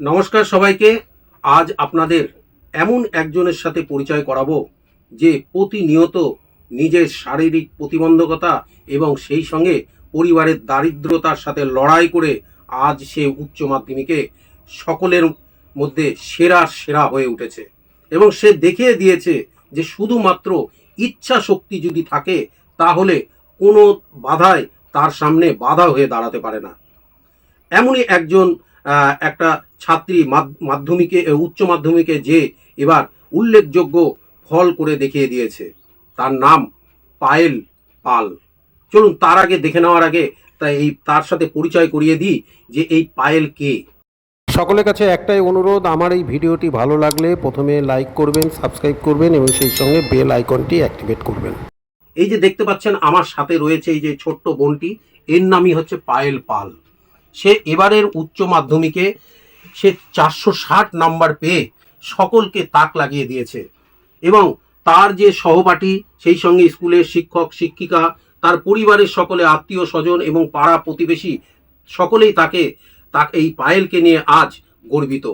নমস্কার সবাইকে। আজ আপনাদের এমন একজনের সাথে পরিচয় করাবো, যে প্রতিনিয়ত নিজের শারীরিক প্রতিবন্ধকতা এবং সেই সঙ্গে পরিবারের দারিদ্রতার সাথে লড়াই করে আজ সে উচ্চ মাধ্যমিকে সকলের মধ্যে সেরা সেরা হয়ে উঠেছে। এবং সে দেখিয়ে দিয়েছে যে শুধুমাত্র ইচ্ছা শক্তি যদি থাকে, তাহলে কোনো বাধায় তার সামনে বাধা হয়ে দাঁড়াতে পারে না। এমনই একজন একটা ছাত্রী মাধ- মাধ্যমিকে উচ্চ মাধ্যমিকে যে এবার উল্লেখযোগ্য ফল করে দেখিয়ে দিয়েছে। তার নাম পায়েল পাল। চলুন তার আগে দেখে নেওয়ার আগে তাই এই তার সাথে পরিচয় করিয়ে দিই যে এই পায়েল কে। সকলের কাছে একটাই অনুরোধ আমার এই ভিডিওটি ভালো লাগলে প্রথমে লাইক করবেন সাবস্ক্রাইব করবেন এবং সেই সঙ্গে বেল আইকনটি অ্যাক্টিভেট করবেন। এই যে দেখতে পাচ্ছেন আমার সাথে রয়েছে এই যে ছোট্ট বোনটি এর নামই হচ্ছে পায়েল পাল। সে এবারের উচ্চ মাধ্যমিকে সে চারশো ষাট নাম্বার পেয়ে সকলকে তাক লাগিয়ে দিয়েছে। এবং তার যে সহপাঠী, সেই সঙ্গে স্কুলের শিক্ষক, শিক্ষিকা, তার পরিবারের সকলে আত্মীয় স্বজন এবং পাড়া প্রতিবেশী সকলেই তাকে তাকে এই পায়েলকে নিয়ে আজ গর্বিত।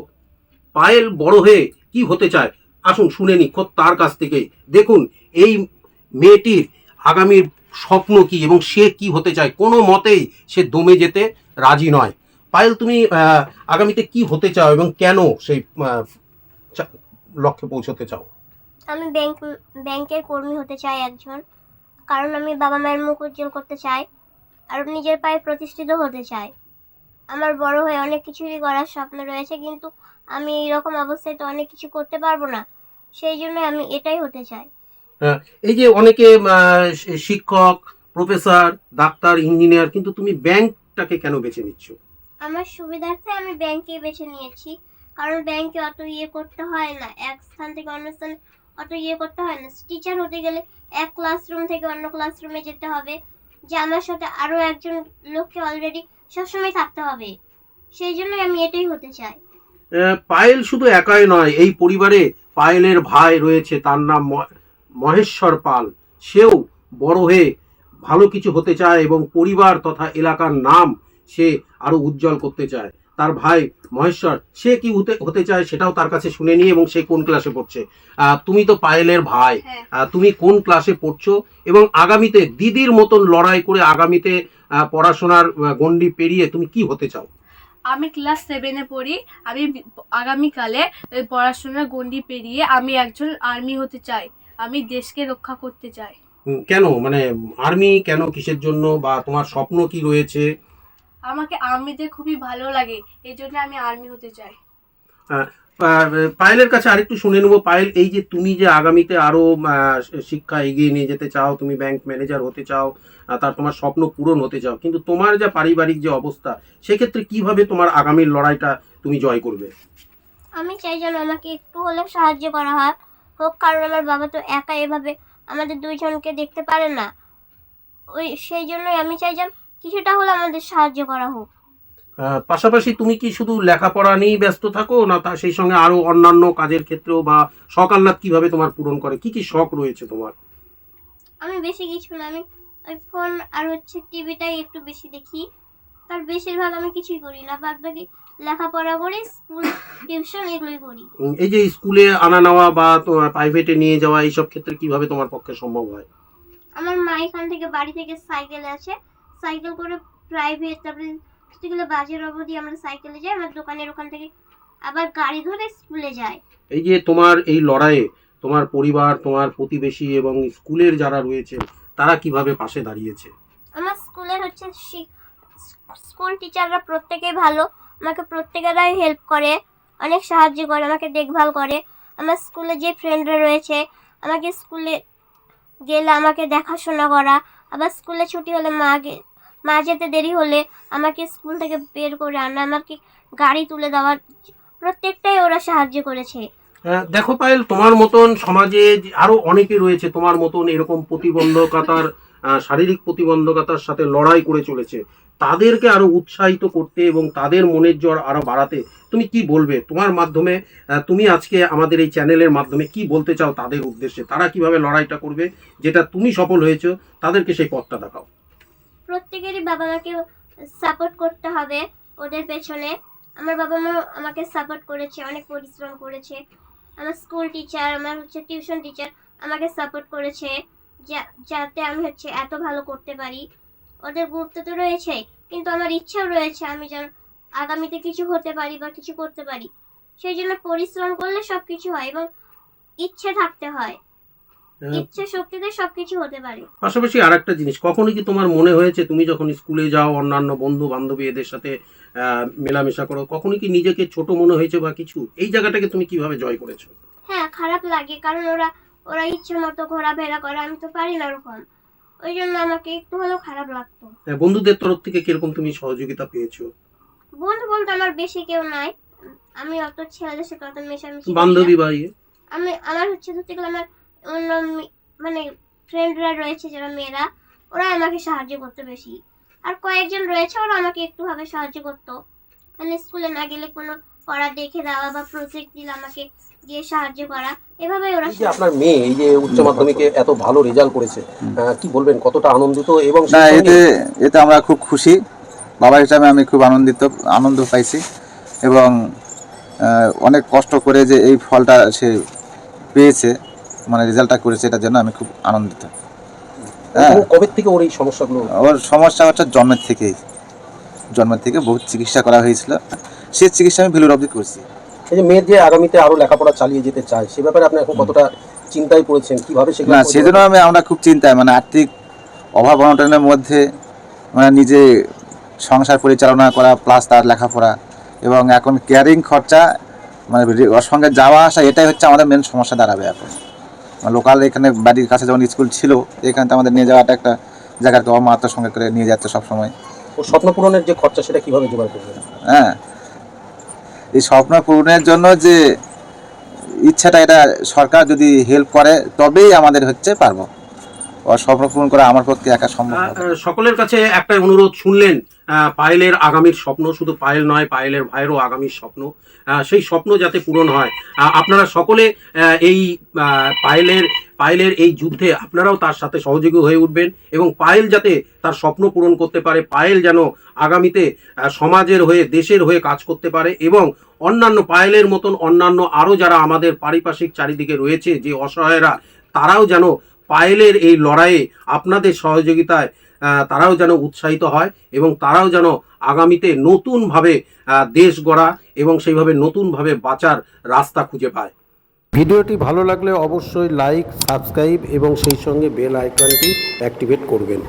পায়েল বড় হয়ে কি হতে চায়? আসুন শুনে নি খোদ তার কাছ থেকে। দেখুন, এই মেয়েটির আগামীর স্বপ্ন কি এবং সে কি হতে চায়? কোনো মতেই সে দমে যেতে রাজি নয়। পায়েল তুমি আগামীতে কি হতে চাও এবং কেন সেই লক্ষ্যে পৌঁছতে চাও? আমি ব্যাংক ব্যাংকের কর্মী হতে চাই একজন। কারণ আমি বাবা মায়ের মুখ উজ্জ্বল করতে চাই আর নিজের পায়ে প্রতিষ্ঠিত হতে চাই। আমার বড় হয়ে অনেক কিছুই করার স্বপ্ন রয়েছে কিন্তু আমি এইরকম অবস্থায় তো অনেক কিছু করতে পারব না। সেই জন্য আমি এটাই হতে চাই। এই যে অনেকে শিক্ষক প্রফেসর ডাক্তার ইঞ্জিনিয়ার কিন্তু তুমি ব্যাংকটাকে কেন বেছে নিচ্ছ? আমার সুবিধার্থে আমি ব্যাংকে বেছে নিয়েছি। কারণ ব্যাংকে অত ইয়ে করতে হয় না। এক স্থান থেকে অন্য স্থানে অত ইয়ে করতে হয় না। টিচার হতে গেলে এক ক্লাসরুম থেকে অন্য ক্লাসরুমে যেতে হবে। যে আমার সাথে আরও একজন লোককে অলরেডি সবসময় থাকতে হবে। সেই জন্যই আমি এটাই হতে চাই। পায়েল শুধু একাই নয় এই পরিবারে পায়েলের ভাই রয়েছে। তার নাম মহেশ্বর পাল। সেও বড় হয়ে ভালো কিছু হতে চায় এবং পরিবার তথা এলাকার নাম সে আরও উজ্জ্বল করতে চায়। তার ভাই মহেশ্বর সে কি হতে হতে চায় সেটাও তার কাছে শুনে নিই এবং সে কোন ক্লাসে পড়ছে? তুমি তো পায়েলের ভাই। হ্যাঁ। তুমি কোন ক্লাসে পড়ছো? এবং আগামীতে দিদির মতন লড়াই করে আগামীতে পড়াশোনার গণ্ডি পেরিয়ে তুমি কি হতে চাও? আমি ক্লাস সেভেনে পড়ি। আমি আগামীকালে পড়াশোনার গণ্ডি পেরিয়ে আমি একজন আর্মি হতে চাই। আমি দেশকে রক্ষা করতে চাই। কেন? মানে আর্মি কেন কিসের জন্য বা তোমার স্বপ্ন কি রয়েছে? আমাকে আর্মিতে খুবই ভালো লাগে এই জন্য আমি আর্মি হতে চাই। আহ, পায়েলের কাছে আরেকটু শুনে নেব। পায়েল এই যে তুমি যে আগামীতে আরও শিক্ষা এগিয়ে নিয়ে যেতে চাও তুমি ব্যাংক ম্যানেজার হতে চাও তার তোমার স্বপ্ন পূরণ হতে চাও কিন্তু তোমার যা পারিবারিক যে অবস্থা সেক্ষেত্রে কীভাবে তোমার আগামীর লড়াইটা তুমি জয় করবে? আমি চাই যেন আমাকে একটু হলেও সাহায্য করা হয়। হোক কারণ আমার বাবা তো একা এভাবে আমাদের দুইজনকে দেখতে পারে না। ওই সেই জন্যই আমি চাই যেন কিছুটা হলে আমাদের সাহায্য করা হোক। পাশাপাশি তুমি কি শুধু লেখাপড়া নিয়েই ব্যস্ত থাকো না তার সেই সঙ্গে আরও অন্যান্য কাজের ক্ষেত্রেও বা শখ আহ্লাদ কীভাবে তোমার পূরণ করে? কি কি শখ রয়েছে তোমার? আমি বেশি কিছু না আমি ওই ফোন আর হচ্ছে টিভিটাই একটু বেশি দেখি। তার বেশিরভাগ আমি কিছুই করি না। বাদ বাকি লেখাপড়া করি স্কুল টিউশন এগুলোই করি। এই যে স্কুলে আনা নেওয়া বা প্রাইভেটে নিয়ে যাওয়া এইসব ক্ষেত্রে কীভাবে তোমার পক্ষে সম্ভব হয়? আমার মা এখান থেকে বাড়ি থেকে সাইকেল আছে সাইকেল করে প্রাইভেট তারপরে সেগুলো বাজার অবধি আমরা সাইকেলে যাই আমার দোকানের ওখান থেকে আবার গাড়ি ধরে স্কুলে যাই। এই যে তোমার এই লড়াইয়ে তোমার পরিবার তোমার প্রতিবেশী এবং স্কুলের যারা রয়েছে তারা কীভাবে পাশে দাঁড়িয়েছে? আমার স্কুলের হচ্ছে শিক- স্কুল টিচাররা প্রত্যেকেই ভালো। আমাকে প্রত্যেকেরাই হেল্প করে, অনেক সাহায্য করে, আমাকে দেখভাল করে। আমার স্কুলে যে ফ্রেন্ডরা রয়েছে, আমাকে স্কুলে গেলে আমাকে দেখাশোনা করা। আবার স্কুলে ছুটি হলে মাকে মা যেতে দেরি হলে আমাকে স্কুল থেকে বের করে আনা, আমাকে গাড়ি তুলে দেওয়ার প্রত্যেকটাই ওরা সাহায্য করেছে। দেখো পায়েল, তোমার মতন সমাজে আরও অনেকে রয়েছে, তোমার মতন এরকম প্রতিবন্ধকতার শারীরিক প্রতিবন্ধকতার সাথে লড়াই করে চলেছে। তাদেরকে আরও উৎসাহিত করতে এবং তাদের মনের জ্বর আরও বাড়াতে তুমি কি বলবে? তোমার মাধ্যমে তুমি আজকে আমাদের এই চ্যানেলের মাধ্যমে কি বলতে চাও তাদের উদ্দেশ্যে? তারা কীভাবে লড়াইটা করবে? যেটা তুমি সফল হয়েছো, তাদেরকে সেই পথটা দেখাও। প্রত্যেকেরই বাবা মাকে সাপোর্ট করতে হবে ওদের পেছনে। আমার বাবা মা আমাকে সাপোর্ট করেছে, অনেক পরিশ্রম করেছে। আমার স্কুল টিচার আমার হচ্ছে টিউশন টিচার আমাকে সাপোর্ট করেছে। যাতে আমি হচ্ছে এত ভালো করতে পারি। ওদের গুরুত্ব তো রয়েছে কিন্তু আমার ইচ্ছাও রয়েছে আমি যেন আগামীতে কিছু হতে পারি বা কিছু করতে পারি। সেই জন্য পরিশ্রম করলে সব কিছু হয় এবং ইচ্ছে থাকতে হয়। আহ, ইচ্ছে শক্তিতে সবকিছু হতে পারে। পাশাপাশি আর একটা জিনিস কখনো কি তোমার মনে হয়েছে তুমি যখন স্কুলে যাও অন্যান্য বন্ধু বান্ধবী এদের সাথে মেলামেশা করো কখনো কি নিজেকে ছোট মনে হয়েছে বা কিছু? এই জায়গাটাকে তুমি কীভাবে জয় করেছ? হ্যাঁ খারাপ লাগে কারণ ওরা ওরা ইচ্ছে মতো ঘোরাফেরা করে আমি তো পারি না ওরকম। ওই জন্য আমাকে একটু হলেও খারাপ লাগতো। আহ, বন্ধুদের তরফ থেকে কীরকম তুমি সহযোগিতা পেয়েছ? বন্ধু বলতে আমার বেশি কেউ নাই। আমি অত ছেলেদের সাথে অত মেশামেশি বান্ধবী বা ইয়ে? আমি আমার হচ্ছে ধরতে গেলে আমার অন্য মানে ফ্রেন্ডরা রয়েছে যারা মেয়েরা ওরা আমাকে সাহায্য করতো বেশি। আর কয়েকজন রয়েছে ওরা আমাকে একটু ভাবে সাহায্য করতো। মানে স্কুলে না গেলে কোনো পড়া দেখে দেওয়া বা প্রজেক্ট দিলে আমাকে দিয়ে সাহায্য করা এভাবে ওরা যে আপনার মেয়ে এই যে উচ্চ মাধ্যমিকে এত ভালো রেজাল্ট করেছে কি বলবেন কতটা আনন্দিত এবং না এতে এতে আমরা খুব খুশি। বাবা হিসাবে আমি খুব আনন্দিত আনন্দ পাইছি এবং অনেক কষ্ট করে যে এই ফলটা সে পেয়েছে মানে রেজাল্টটা করেছে এটার জন্য আমি খুব আনন্দিত। হ্যাঁ। কবে থেকে ওর এই সমস্যাগুলো? ওর সমস্যা হচ্ছে জন্মের থেকেই। জন্মের থেকে বহুত চিকিৎসা করা হয়েছিল। সে চিকিৎসা আমি ভেলুর অবধি করছি। এই যে মেয়ের যে আগামীতে আরও লেখাপড়া চালিয়ে যেতে চায় সে ব্যাপারে আপনি এখন কতটা চিন্তায় পড়েছেন? কীভাবে সেগুলো না করতে সেই জন্য আমি আমরা খুব চিন্তায় মানে আর্থিক অভাব অনটনের মধ্যে মানে নিজে সংসার পরিচালনা করা প্লাস তার লেখাপড়া এবং এখন কেয়ারিং খরচা মানে ওর সঙ্গে যাওয়া আসা এটাই হচ্ছে আমাদের মেন সমস্যা দাঁড়াবে এখন। লোকাল এখানে বাড়ির কাছে যেমন স্কুল ছিল এখানে তো আমাদের নিয়ে যাওয়াটা একটা জায়গাকে অমাত্রার সঙ্গে করে নিয়ে যাচ্ছে সবসময়। ওর স্বপ্ন পূরণের যে খরচা সেটা কীভাবে জোগাড় করবেন? হ্যাঁ এই স্বপ্ন পূরণের জন্য যে ইচ্ছাটা এটা সরকার যদি হেল্প করে, তবেই আমাদের হচ্ছে পারব। স্বপ্ন করা আমার পক্ষে একা সম্ভব সকলের কাছে একটা অনুরোধ শুনলেন পায়েলের আগামীর স্বপ্ন, শুধু পায়েল নয়, পায়েলের ভাইয়েরও আগামীর স্বপ্ন সেই স্বপ্ন যাতে পূরণ হয়। আপনারা সকলে এই পায়েলের পায়েলের এই যুদ্ধে আপনারাও তার সাথে সহযোগী হয়ে উঠবেন এবং পায়েল যাতে তার স্বপ্ন পূরণ করতে পারে, পায়েল যেন আগামীতে সমাজের হয়ে, দেশের হয়ে কাজ করতে পারে এবং অন্যান্য পায়েলের মতন অন্যান্য আরও যারা আমাদের পারিপার্শ্বিক চারিদিকে রয়েছে, যে অসহায়রা, তারাও যেন পায়েলের এই লড়াইয়ে আপনাদের সহযোগিতায় তারাও যেন উৎসাহিত হয় এবং তারাও যেন আগামীতে নতুনভাবে দেশ গড়া এবং সেইভাবে নতুনভাবে বাঁচার রাস্তা খুঁজে পায়। ভিডিওটি ভালো লাগলে অবশ্যই লাইক, সাবস্ক্রাইব এবং সেই সঙ্গে বেল আইকনটি অ্যাক্টিভেট করবেন।